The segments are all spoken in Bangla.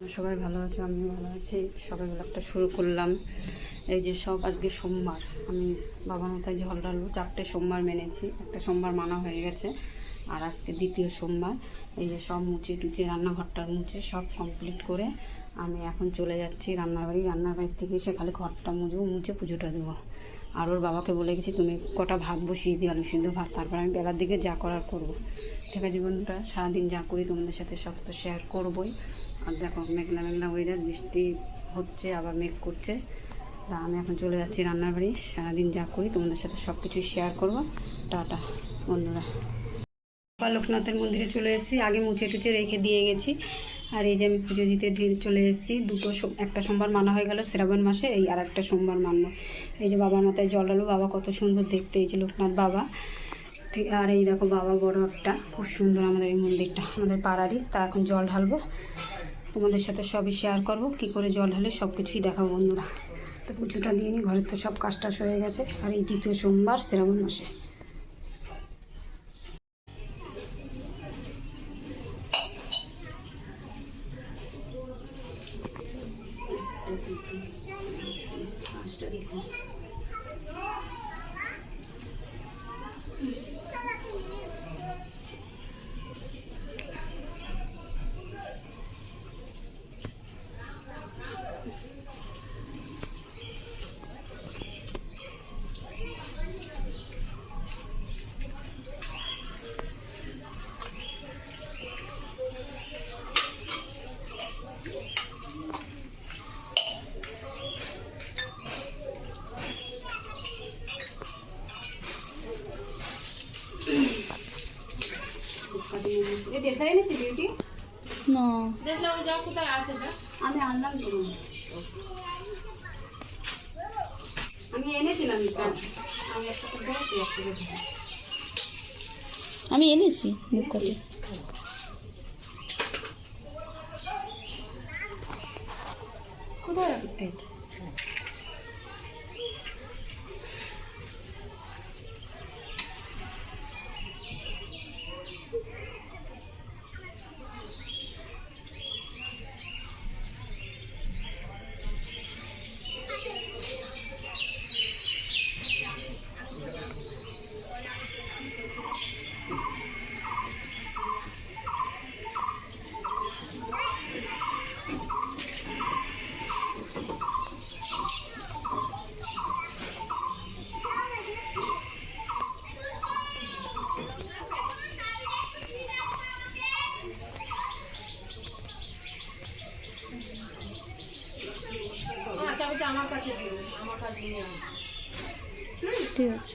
সবাই ভালো আছে? আমিও ভালো আছি। সবাই ব্লগটা শুরু করলাম। এই যে সব আজকে সোমবার। আমি বাবার মাথায় জল ডালবো চারটে সোমবার মেনেছি। একটা সোমবার মানা হয়ে গেছে। আর আজকে দ্বিতীয় সোমবার। এই যে সব মুছে টুচে রান্নাঘরটার মুছে সব কমপ্লিট করে আমি এখন চলে যাচ্ছি রান্নার বাড়ি। রান্নার বাড়ি থেকে এসে খালি ঘরটা মুছবো, মুছে পুজোটা দেবো। আর ওর বাবাকে বলে গেছি, তুমি কটা ভাত বসিয়ে দিও, আলু সিদ্ধ ভাত। তারপর আমি বেলার দিকে যা করার করব। ঠিক আছে বন্ধুরা, সারাদিন যা করি তোমাদের সাথে সব তো শেয়ার করবোই। আর দেখো মেঘলা মেঘলা ওয়েদার বৃষ্টি হচ্ছে, আবার মেঘ করছে। তা আমি এখন চলে যাচ্ছি রান্নার বাড়ি। সারাদিন যা করি, তোমাদের সাথে সব কিছুই শেয়ার করব। টাটা, বন্ধুরা। লোকনাথের মন্দিরে চলে এসেছি। আগে মুছে টুচে রেখে দিয়ে গেছি। আর এই যে আমি পুজো দিতে চলে এসেছি। দুটো একটা সোমবার মানা হয়ে গেল, শ্রাবণ মাসে, এই আর একটা সোমবার মানবো। এই যে বাবার মাথায় জল ডালো বাবা কত সুন্দর দেখতে, এই যে লোকনাথ বাবা। আর এই দেখো বাবা বড় একটা, খুব সুন্দর আমাদের এই মন্দিরটা, আমাদের পাড়ারই। তা এখন জল ঢালবো। তোমাদের সাথে সবই শেয়ার করব। কি করে জল হলে সব কিছুই দেখাবো বন্ধুরা। তো পুজোটা দিয়ে নি ঘরের তো সব কাজ টাজ হয়ে গেছে। আর এই দ্বিতীয় সোমবার শ্রাবণ মাসে। এটা সারি নিয়েছি বিউটি না। আমি আনলাম তো। আমি এনেছিলাম একটা। আমি এনেছি বুক করে কোথায় রাখি? এই তো। ঠিক আছে।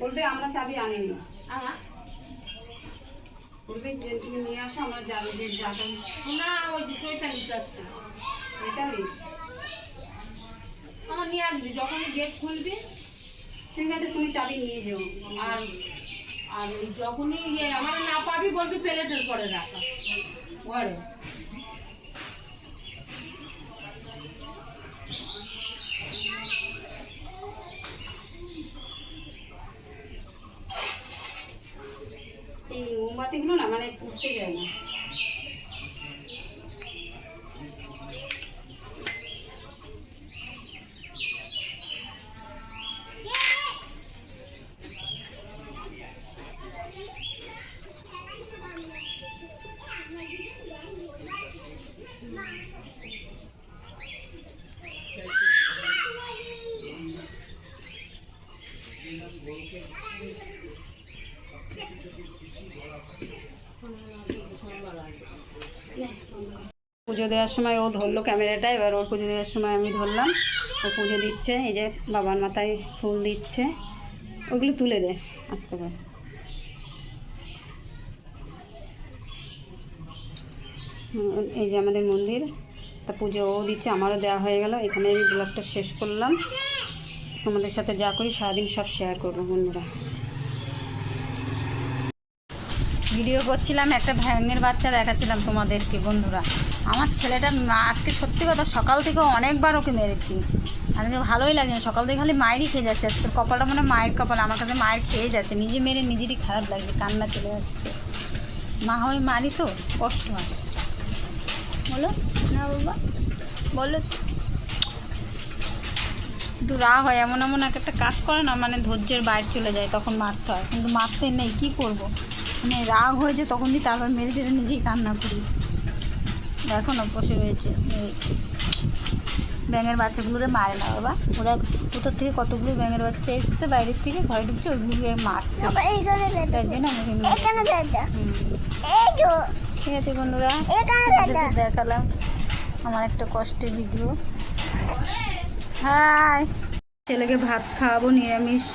বলবে আমরা চাবি আনিনি। বলবে যে তুমি নিয়ে আসো আমরা যাব যে যাব না ওই যে চৈতালি এটা নেই আমার নিয়ে আসবি যখনই গেট খুলবি ঠিক আছে, তুমি চাবি নিয়ে যেও। আর আর যখনই ইয়ে আমার না পাবি বলবি প্লেটের পরে রাখা। ঘরে এই মোমবাতিগুলো না মানে উঠতে যায় না। পুজো দেওয়ার সময় ও ধরলো ক্যামেরাটা, এবার ওর পুজো দেওয়ার সময় আমি ধরলাম। ও পুজো দিচ্ছে, এই যে বাবার মাথায় ফুল দিচ্ছে। ওগুলো তুলে দে, আসতে পারে এই যে আমাদের মন্দির, তা পুজো ও দিচ্ছে, আমারও দেওয়া হয়ে গেল। এখানে আমি ব্লগটা শেষ করলাম। তোমাদের সাথে যা করি, সারাদিন সব শেয়ার করব বন্ধুরা। ভিডিও করছিলাম, একটা ভ্যাঙের বাচ্চা দেখাচ্ছিলাম তোমাদেরকে, বন্ধুরা। আমার ছেলেটা আজকে সত্যি কথা, সকাল থেকে অনেকবার ওকে মেরেছি। আজকে ভালোই লাগে না সকাল থেকে খালি মায়েরই খেয়ে যাচ্ছে। আজকে কপালটা মানে মায়ের কপাল, আমার কাছে মায়ের খেয়ে যাচ্ছে। নিজে মেরে নিজেরই খারাপ লাগছে, কান্না চলে আসছে। মা হয় মারি তো, কষ্ট হয়। বলো, না বাবা, বলো। কিন্তু রাগ হয়, এমন এমন এক একটা কাজ করে না মানে ধৈর্যের বাইরে চলে যায়, তখন মারতে হয়। কিন্তু মারতে নেই, কি করব? মানে রাগ হয়েছে তখন দিয়ে তারপর মেরে টেরে নিজেই কান্না করি। দেখো না বসে রয়েছে ব্যাঙের বাচ্চাগুলোরে মারে না বাবা। ওরা কোথার থেকে কতগুলো ব্যাঙের বাচ্চা এসছে বাইরের থেকে ঘরে ঢুকছে ওইগুলোকে মারছে। জন্য। ঠিক আছে বন্ধুরা দেখালাম আমার একটা কষ্টের ভিডিও। হাই। ছেলেকে ভাত খাওয়াবো নিরামিষ।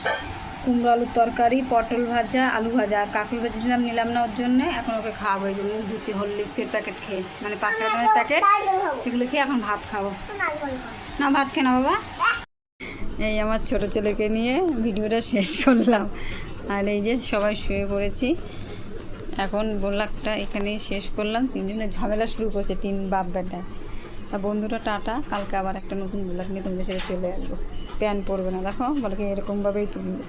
কুমড়ো আলুর তরকারি, পটল ভাজা, আলু ভাজা। আর কাকুল ভেজেছিলাম, নিলাম না ওর জন্য। এখন ওকে খাওয়াবো এই জন্য। দুটি হরলিক্সের প্যাকেট খেয়ে। মানে পাঁচ টাকা দামের প্যাকেট এগুলো খেয়ে এখন ভাত খাব। না, ভাত খেয়ে না, বাবা। এই আমার ছোট ছেলেকে নিয়ে ভিডিওটা শেষ করলাম। আর এই যে সবাই শুয়ে পড়েছি। এখন ব্লগটা এখানেই শেষ করলাম। তিনজনের ঝামেলা শুরু করছে, তিন বাপ বেটায় আর বন্ধুরা টাটা। কালকে আবার একটা নতুন ব্লগ নিয়ে তোমাদের সাথে চলে আসব। প্যান পরবে না, দেখো। বলে এরকমভাবেই তুলবে।